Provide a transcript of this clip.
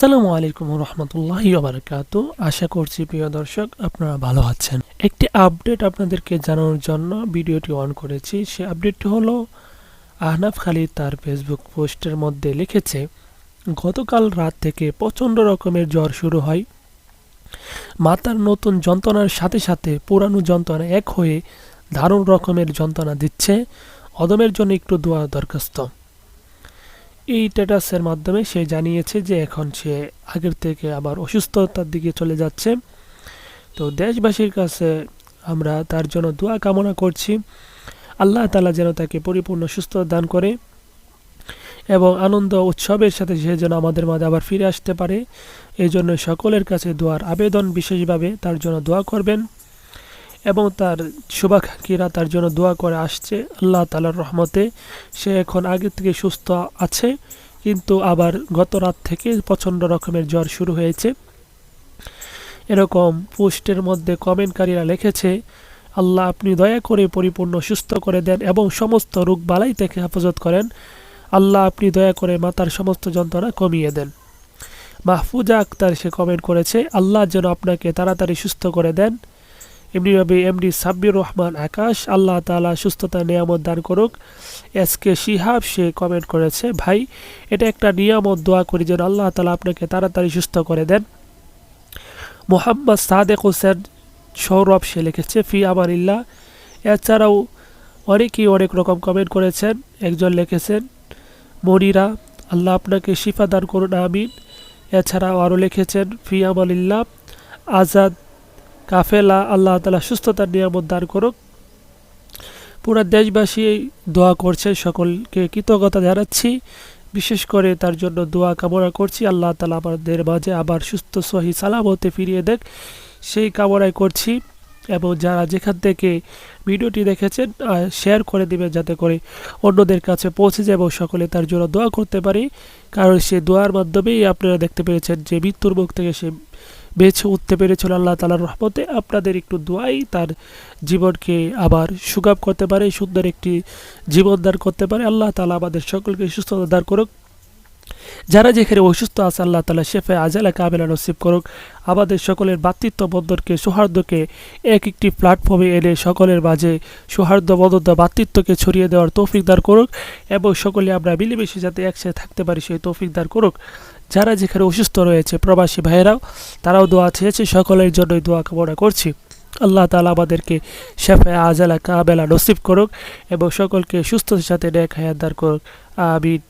আসসালামু আলাইকুম রহমতুল্লাহ বারকাত আশা করছি প্রিয় দর্শক, আপনারা ভালো আছেন। একটি আপডেট আপনাদেরকে জানানোর জন্য ভিডিওটি অন করেছি। সে আপডেটটি হলো, আহনাফ খালিদ তার ফেসবুক পোস্টের মধ্যে লিখেছে, গতকাল রাত থেকে প্রচণ্ড রকমের জ্বর শুরু হয়। মাতার নতুন যন্ত্রণার সাথে সাথে পুরানো যন্ত্রণা এক হয়ে দারুণ রকমের যন্ত্রণা দিচ্ছে। অদমের জন্য একটু দোয়া দরখাস্ত। এই স্ট্যাটাসের মাধ্যমে সে জানিয়েছে যে এখন সে আগের থেকে আবার অসুস্থতার দিকে চলে যাচ্ছে। তো দেশবাসীর কাছে আমরা তার জন্য দোয়া কামনা করছি। আল্লাহ তালা যেন তাকে পরিপূর্ণ সুস্থ দান করে এবং আনন্দ উৎসবের সাথে সে যেন আমাদের মাঝে আবার ফিরে আসতে পারে। এই জন্য সকলের কাছে দোয়ার আবেদন বিশেষভাবে তার জন্য দোয়া করবেন। এবং তার শুভাকাঙ্ক্ষীরা তার জন্য দোয়া করে আসছে। আল্লাহ তালার রহমতে সে এখন আগে থেকে সুস্থ আছে, কিন্তু আবার গত রাত থেকে প্রচণ্ড রকমের জ্বর শুরু হয়েছে। এরকম পোস্টের মধ্যে কমেন্টকারীরা লিখেছে, আল্লাহ আপনি দয়া করে পরিপূর্ণ সুস্থ করে দেন এবং সমস্ত রোগ বালাই থেকে হেফাজত করেন। আল্লাহ আপনি দয়া করে মাতার সমস্ত যন্ত্রণা কমিয়ে দেন। মাহফুজা আক্তার সে কমেন্ট করেছে, আল্লাহ যেন আপনাকে তাড়াতাড়ি সুস্থ করে দেন এমনিভাবে এমডি সাব্বির রহমান আকাশ, আল্লাহ তালা সুস্থতা, নিয়ামত দান করুক। এস কে শিহাব, সে কমেন্ট করেছে, ভাই, এটা একটা নিয়ামত, দোয়া করি যেন আল্লাহ তালা আপনাকে তাড়াতাড়ি সুস্থ করে দেন। মোহাম্মদ সাদেক হোসেন সৌরভ, সে লিখেছে, ফি আমানিল্লাহ এছাড়াও অনেকেই অনেক রকম কমেন্ট করেছেন। একজন লিখেছেন, মনিরা, আল্লাহ আপনাকে শিফা দান করুন, আমিন। এছাড়াও আরও লিখেছেন, ফি আমানিল্লাহ আজাদ কাফেলা, আল্লাহ তালা সুস্থতার নিয়ামত দান করুক। পুরা দেশবাসী এই দোয়া করছে, সকলকে কৃতজ্ঞতা জানাচ্ছি। বিশেষ করে তার জন্য দোয়া কামনা করছি। আল্লাহ তালা আমাদের মাঝে আবার সুস্থ, সহি, সালামতে ফিরিয়ে দেখ। সেই কামনাই করছি এবং যারা যেখান থেকে ভিডিওটি দেখেছেন শেয়ার করে দিবেন যাতে করে অন্যদের কাছে পৌঁছে যায় এবং সকলে তার জন্য দোয়া করতে পারি। কারণ সে দোয়ার মাধ্যমেই আপনারা দেখতে পেরেছেন যে মৃত্যুর মুখ থেকে সে বেছে উঠতে পেরেছিল আল্লাহ তালার রহমতে। আপনাদের একটু দোয়াই তার জীবনকে আবার সুগাব করতে পারে, সুন্দর একটি জীবন দান করতে পারে। আল্লাহ তালা আমাদের সকলকে সুস্থতা দান করুক। যারা যেখানে অসুস্থ আছে, আল্লাহ তালা শেফে আজালা কাবেলা নসিব করুক। আমাদের সকলের বাতৃত্ব বন্ধনকে সৌহার্দ্যকে এক একটি প্ল্যাটফর্মে এনে সকলের মাঝে সৌহার্দ্য বন্ধন বাতৃত্বকে ছড়িয়ে দেওয়ার তৌফিক দার করুক এবং সকলে আমরা মিলেমিশে যাতে একসাথে থাকতে পারি, সেই তৌফিক দার করুক। যারা যেখানে অসুস্থ রয়েছে, প্রবাসী ভাইয়েরাও, তারাও দোয়া চেয়েছে, সকলের জন্যই দোয়া কামনা করছি। আল্লাহ তালা আমাদেরকে শেফে আজালা কাবেলা নসিব করুক এবং সকলকে সুস্থতার সাথে নেক হায়াত দার করুক। আমিন।